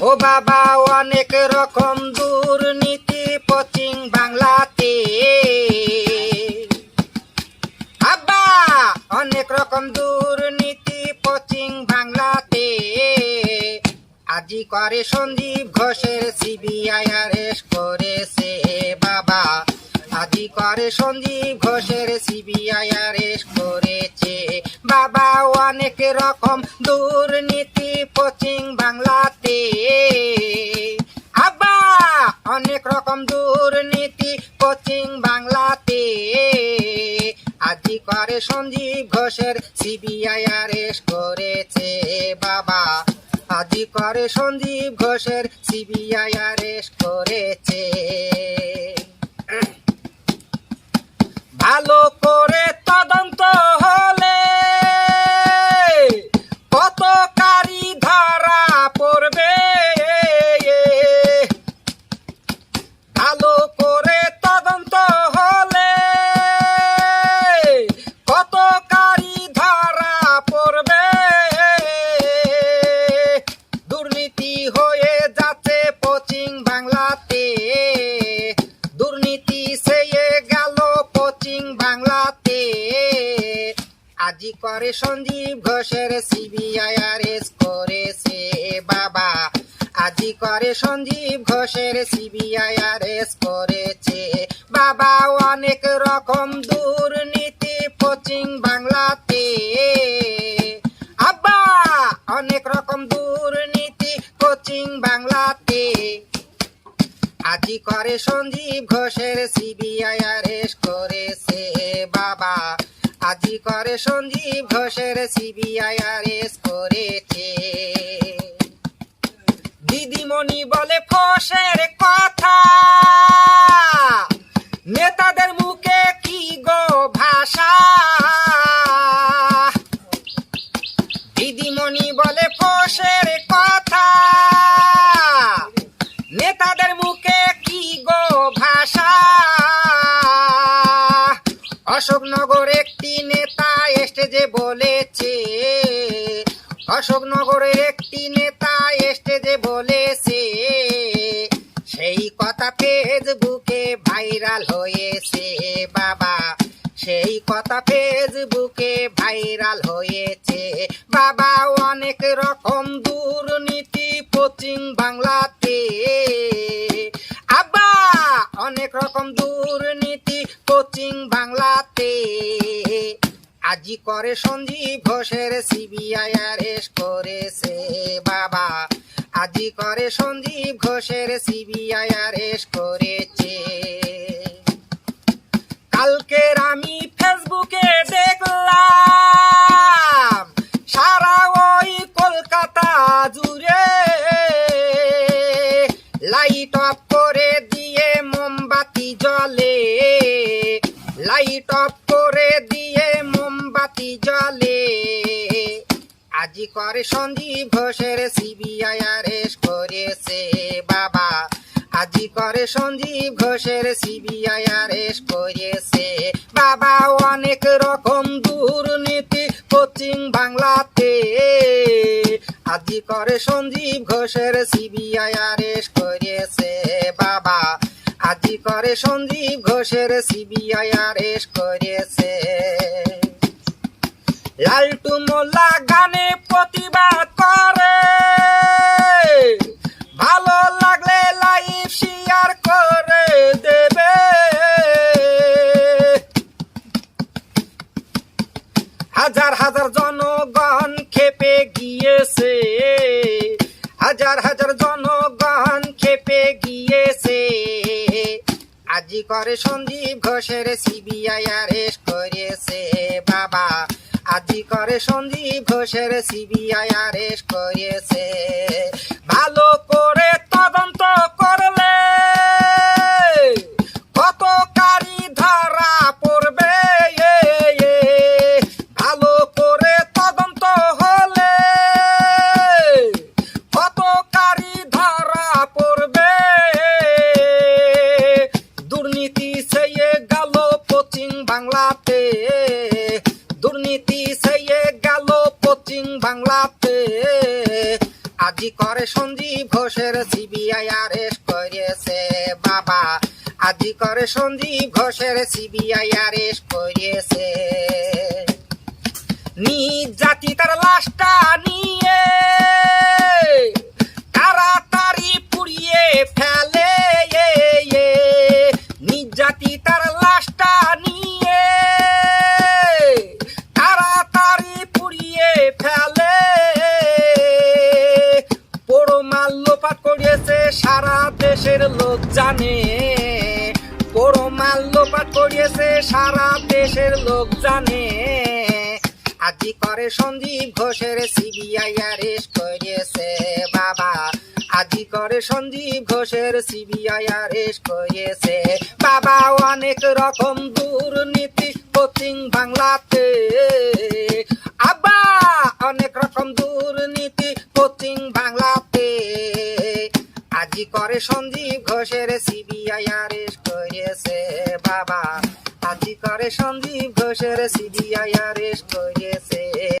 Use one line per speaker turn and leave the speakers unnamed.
ও বাবা, অনেক রকম দুর্নীতি পশ্চিম বাংলাতে। আব্বা, অনেক রকম দুর্নীতি পশ্চিম বাংলাতে। আজি করে সন্দীপ ঘোষের সিবিআই অ্যারেস্ট করেছে বাবা। আজি করে সন্দীপ ঘোষের সিবিআই অ্যারেস্ট করেছে বাবা। অনেক রকম দুর্নীতি পশ্চিম বাংলাতে। আজি করে সঞ্জীব ঘোষের সিবিআই আরেস্ট করেছে বাবা। আজি করে সঞ্জীব ঘোষের সিবিআই আরেস্ট করেছে। ভালো করে তদন্ত আজি করে। সঞ্জীব ঘোষের সিবিআই অ্যারেস্ট করেছে বাবা। আজি করে সঞ্জীব ঘোষের সিবিআই অ্যারেস্ট করেছে। বাবা অনেক রকম দুর্নীতি পশ্চিম বাংলাতে। আব্বা, অনেক রকম দুর্নীতি পশ্চিম বাংলাতে। আজি করে সঞ্জীব ঘোষের সিবিআই অ্যারেস্ট করেছে বাবা। আজি করে সঞ্জীব ঘোষের সিবিআই আরেস্ট করেছে। দিদিমণি বলে ফসের কথা। বলেছে সেই কথা ফেসবুকে ভাইরাল হয়েছে বাবা। সেই কথা ফেসবুকে ভাইরাল হয়েছে বাবা। অনেক রকম দুর্নীতি পশ্চিম বাংলাতে। আব্বা, অনেক রকম দুর্নীতি পশ্চিম বাংলাতে। আজি করে সঞ্জীব ঘোষের সিবিআই অ্যারেস্ট করেছে বাবা। আজি করে সঞ্জীব ঘোষের সিবিআই অ্যারেস্ট করেছে। কালকের আমি ফেসবুকে দেখলাম, সারা ওই কলকাতা জুড়ে লাইট অফ করে দিয়ে মোমবাতি জ্বলে। লাইট অফ আজি করে সঞ্জীব ঘোষের সিবিআই অ্যারেস্ট করেছে বাবা। আজি করে সঞ্জীব ঘোষের সিবিআই অ্যারেস্ট করেছে বাবা। অনেক রকম দুর্নীতি পশ্চিম বাংলাতে। আজি করে সঞ্জীব ঘোষের সিবিআই অ্যারেস্ট করেছে বাবা। আজি করে সঞ্জীব ঘোষের সিবিআই অ্যারেস্ট করেছে। লালটু মোল্লা গানে প্রতিবাদ করে। ভালো লাগলে লাইভ শেয়ার করে দেবে। হাজার হাজার জনগণ খেপে গিয়েছে। হাজার হাজার জনগণ খেপে গিয়েছে। আজি করে সঞ্জীব ঘোষের সিবিআই অ্যারেস্ট করেছে বাবা। আজি করে সঞ্জীব ঘোষের সিবিআই অ্যারেস্ট করেছে ভালো করে তদন্ত করলে কত কারি ধরা পড়বে। ভালো করে তদন্ত হলে কত কারি ধরা পড়বে দুর্নীতি সেয়ে গেল পশ্চিম বাংলাতে ঘোষের সিবিআই আরেস্ট করেছে। বাবা, আজি করে সঞ্জীব ঘোষের সিবিআই আরেস্ট করেছে। নিজ জাতি তার লাশটা নিয়ে করিয়েছে সারা দেশের লোক জানে। আজি করে সঞ্জীব ঘোষের সিবিআই অ্যারেস্ট করেছে বাবা। আজি করে সঞ্জীব ঘোষের সিবিআই অ্যারেস্ট করেছে বাবা। অনেক রকম দুর্নীতি কোচিং বাংলাতে। আবা অনেক রকম দুর্নীতি কোচিং বাংলাতে। আজি করে সঞ্জীব ঘোষের সিবিআই অ্যারেস্ট করেছে বাবা। আজি করে সন্দীপ ঘোষের সিবিআই আরেস্ট করেছে